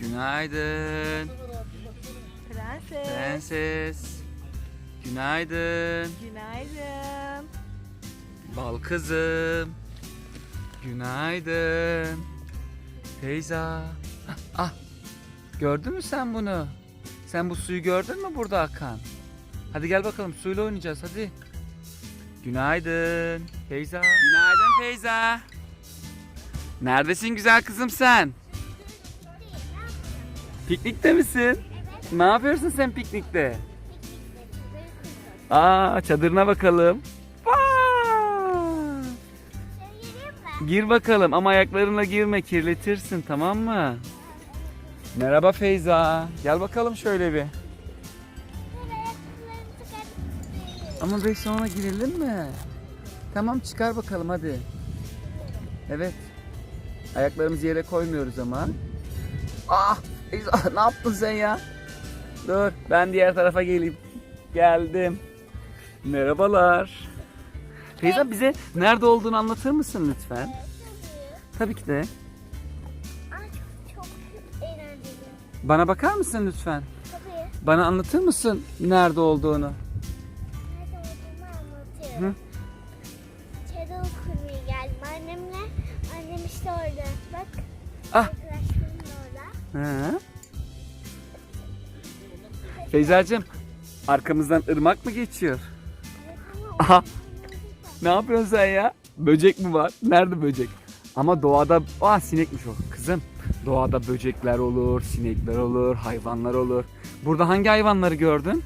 Günaydın. Prenses. Prenses. Günaydın. Günaydın. Bal kızım. Günaydın. Teyza. Ah, ah. Gördün mü sen bunu? Sen bu suyu gördün mü burada akan? Hadi gel bakalım suyla oynayacağız hadi. Günaydın. Feyza. Günaydın Feyza. Neredesin güzel kızım sen? Piknikte misin? Ne yapıyorsun sen piknikte? Aa çadırına bakalım. Gir bakalım ama ayaklarınla girme kirletirsin tamam mı? Merhaba Feyza. Gel bakalım şöyle bir. Ama beş sonra girelim mi? Tamam çıkar bakalım hadi. Evet. Ayaklarımızı yere koymuyoruz ama. Ah! Ne yaptın sen ya? Dur ben diğer tarafa geleyim. Geldim. Merhabalar. Feyza bize nerede olduğunu anlatır mısın lütfen? Tabii ki de. çok, çok eğlenceli. Bana bakar mısın lütfen? Tabii. Bana anlatır mısın nerede olduğunu? Nerede olduğumu anlatıyorum. Çadıl kurmaya geldim annemle. Annem işte orada. Bak. Ah. Hı. Feyzacığım arkamızdan ırmak mı geçiyor? Aha. Ne yapıyorsun sen ya? Böcek mi var? Nerede böcek? Ama doğada... Aa sinekmiş o. Kızım doğada böcekler olur, sinekler olur, hayvanlar olur. Burada hangi hayvanları gördün?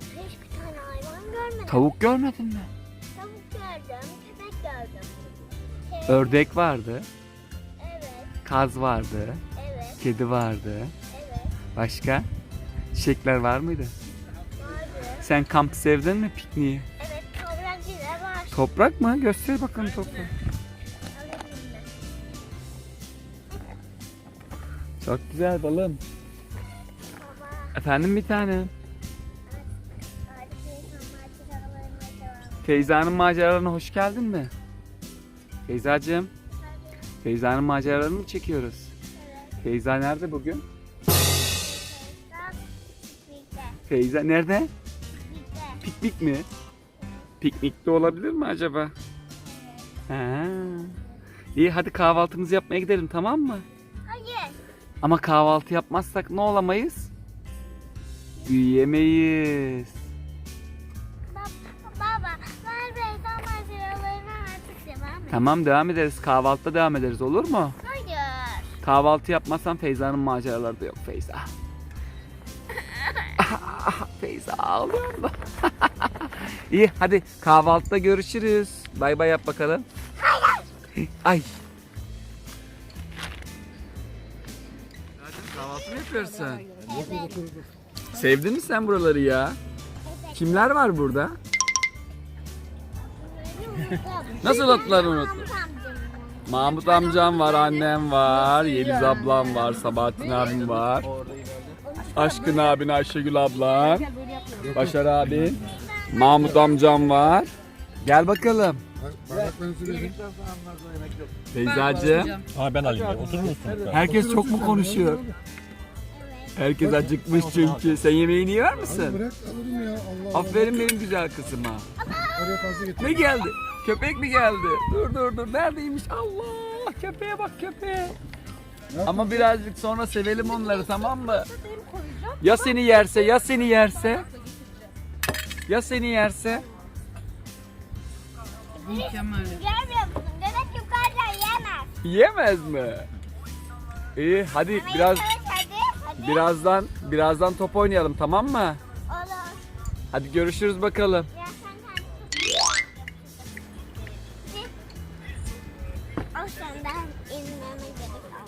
Hiçbir tane hayvan görmedim. Tavuk görmedin mi? Tavuk gördüm. Köpek gördüm. Ördek vardı. Kaz vardı, Evet. kedi vardı. Evet. Başka? Çiçekler var mıydı? Vardı. Sen kamp sevdin mi pikniği? Evet. Toprak bile var. Toprak mı? Göster bakalım toprağı. Çok güzel balım. Baba. Efendim bir tane. Feyza'nın maceralarına hoş geldin mi? Feyzacığım, Feyza'nın maceralarını mı çekiyoruz? Evet. Feyza nerede bugün? Çocuklar birlikte. Feyza nerede? Birlikte. Piknik mi? Piknikte olabilir mi acaba? Ha. İyi hadi kahvaltımızı yapmaya gidelim tamam mı? Hayır. Ama kahvaltı yapmazsak ne olamayız? Büyüyemeyiz. Tamam devam ederiz. Kahvaltıda devam ederiz olur mu? Hayır. Kahvaltı yapmazsan Feyza'nın maceraları da yok Feyza. Feyza ağlıyor da. İyi hadi kahvaltıda görüşürüz. Bay bay yap bakalım. Ay. Kahvaltı mı yapıyorsun? Sevdin mi sen buraları ya? Kimler var burada? Nasıl atlarını unuttun? Mahmut amcam var, annem var, Yeliz ablam var, Sabahattin abim var. Aşkın abin, Ayşegül ablan, Başar abin, Mahmut amcam var. Gel bakalım. Beyzacığım, Ha ben alayım. ya. Oturur musun? herkes çok mu konuşuyor? Herkes acıkmış çünkü. Sen yemeğini yer misin? Bırak alırım ya Allah Aferin benim güzel kızıma. Allah. Oraya fazla getir. Ne geldi? Köpek mi geldi? Dur dur dur. Neredeymiş? Allah! Köpeğe bak köpeğe. Ama birazcık sonra sevelim onları tamam mı? Ya seni yerse, ya seni yerse? Ya seni yerse? Görmüyor musun? Göbek yukarıdan yemez. Yiyemez mi? İyi hadi biraz Hadi, hadi. Hadi. birazdan birazdan top oynayalım tamam mı? Olur. Hadi görüşürüz bakalım. also, and that is my beautiful.